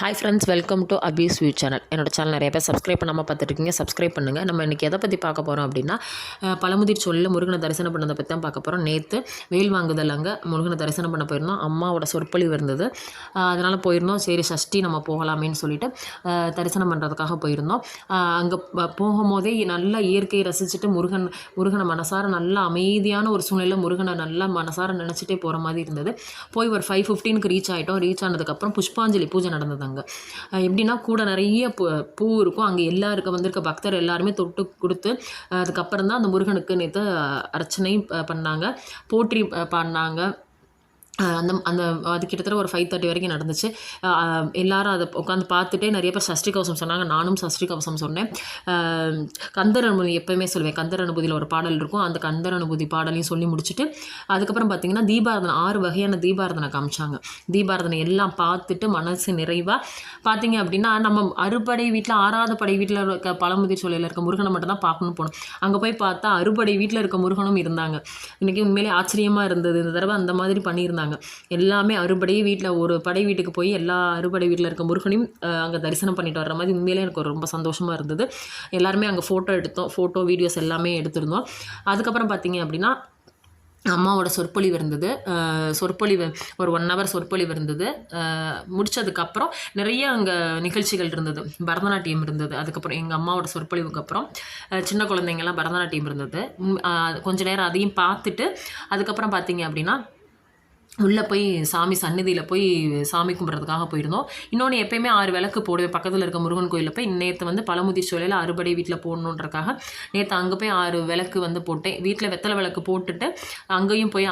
Hi friends welcome to அபீஸ் view channel என்னோட channel நிறைய பேர் சப்ஸ்கிரைப் பண்ணாமல் பார்த்துருக்கீங்க சப்ஸ்கிரைப் பண்ணுங்கள் நம்ம இன்றைக்கி எதை பற்றி பார்க்க போகிறோம் அப்படின்னா பழமுதிர் சொல்ல முருகனை தரிசனம் பண்ணதை பற்றி தான் பார்க்க போகிறோம் நேற்று வெயில் வாங்குதல் அங்கே முருகனை தரிசனம் பண்ண போயிருந்தோம். அம்மாவோட சொற்பொழிவு இருந்தது. அதனால் போயிருந்தோம். சரி சஷ்டி நம்ம போகலாமேன்னு சொல்லிட்டு தரிசனம் பண்ணுறதுக்காக போயிருந்தோம். அங்கே போகும்போதே நல்லா இயற்கையை ரசிச்சுட்டு முருகன் முருகனை மனசார நல்லா அமைதியான ஒரு சூழ்நிலையில் முருகனை நல்லா மனசார நினச்சிட்டே போகிற மாதிரி இருந்தது. போய் ஒரு ஃபைவ் ஃபிஃப்டீனுக்கு ரீச் ஆகிட்டோம் ரீச் ஆனதுக்கப்புறம் புஷ்பாஞ்சலி பூஜை நடந்தது. அங்கே எப்படின்னா கூட நிறைய பூ பூ இருக்கும். அங்கே எல்லாருக்கும் வந்திருக்க பக்தர் எல்லாருமே தொட்டு கொடுத்து அதுக்கப்புறம் தான் அந்த முருகனுக்கு நேற்று அர்ச்சனையும் பண்ணாங்க. போற்றி பண்ணாங்க. பாடினாங்க அந்த அந்த அது கிட்டத்தட்ட ஒரு ஃபைவ் தேர்ட்டி வரைக்கும் நடந்துச்சு. எல்லாரும் அதை உட்காந்து பார்த்துட்டே நிறைய பேர் சஷ்டி கவசம் சொன்னாங்க. நானும் சஷ்டி கவசம் சொன்னேன் கந்தர் அனுபூதி எப்போயுமே சொல்லுவேன். கந்தர் அனுபூதியில் ஒரு பாடல் இருக்கும். அந்த கந்தர் அனுபூதி பாடலையும் சொல்லி முடிச்சுட்டு அதுக்கப்புறம் பார்த்தீங்கன்னா தீபாரதனை ஆறு வகையான தீபாரதனை காமிச்சாங்க. தீபாரதனை எல்லாம் பார்த்துட்டு மனசு நிறைவாக பார்த்தீங்க அப்படின்னா நம்ம அறுபடை வீட்டில் ஆறாவது படை வீட்டில் இருக்க பழமுதிர் சோலையில் இருக்க முருகனை மட்டும் தான் பார்க்கணும் போனோம். அங்கே போய் பார்த்தா அறுபடை வீட்டில் இருக்க முருகனும் இருந்தாங்க. இன்றைக்கி உண்மையிலே ஆச்சரியமாக இருந்தது. இந்த தடவை அந்த மாதிரி பண்ணியிருந்தாங்க. எல்லாமே அறுபடை வீட்டில் ஒரு படை வீட்டுக்கு போய் எல்லா அறுபடை வீட்டில் இருக்க முருகனையும் அங்கே தரிசனம் பண்ணிட்டு வர்ற மாதிரி உண்மையிலே எனக்கு ரொம்ப சந்தோஷமாக இருந்தது. எல்லாருமே அங்கே ஃபோட்டோ எடுத்தோம். ஃபோட்டோ வீடியோஸ் எல்லாமே எடுத்திருந்தோம். அதுக்கப்புறம் பார்த்தீங்க அப்படின்னா அம்மாவோட சொற்பொழிவு இருந்தது. சொற்பொழிவு ஒரு ஒன் ஹவர் சொற்பொழிவு இருந்தது. முடித்ததுக்கப்புறம் முடிச்சதுக்கப்புறம் நிறைய அங்கே நிகழ்ச்சிகள் இருந்தது. பரதநாட்டியம் இருந்தது. அதுக்கப்புறம் எங்கள் அம்மாவோட சொற்பொழிவுக்கு அப்புறம் சின்ன குழந்தைங்கள்லாம் பரதநாட்டியம் இருந்தது. உம், கொஞ்ச நேரம் அதையும் பார்த்துட்டு அதுக்கப்புறம் பார்த்தீங்க அப்படின்னா உள்ளே போய் சாமி சந்நிதியில் போய் சாமி கும்பிட்றதுக்காக போயிருந்தோம். இன்னொன்று எப்பயுமே ஆறு விளக்கு போடுவேன். பக்கத்தில் இருக்க முருகன் கோயிலில் போய் நேற்று வந்து பழமுதிர் சோலையில் அறுபடை வீட்டில் போடணுன்றக்காக நேற்று அங்கே போய் ஆறு விளக்கு வந்து போட்டேன். வீட்டில் வெத்தலை விளக்கு போட்டுட்டு அங்கேயும் போய்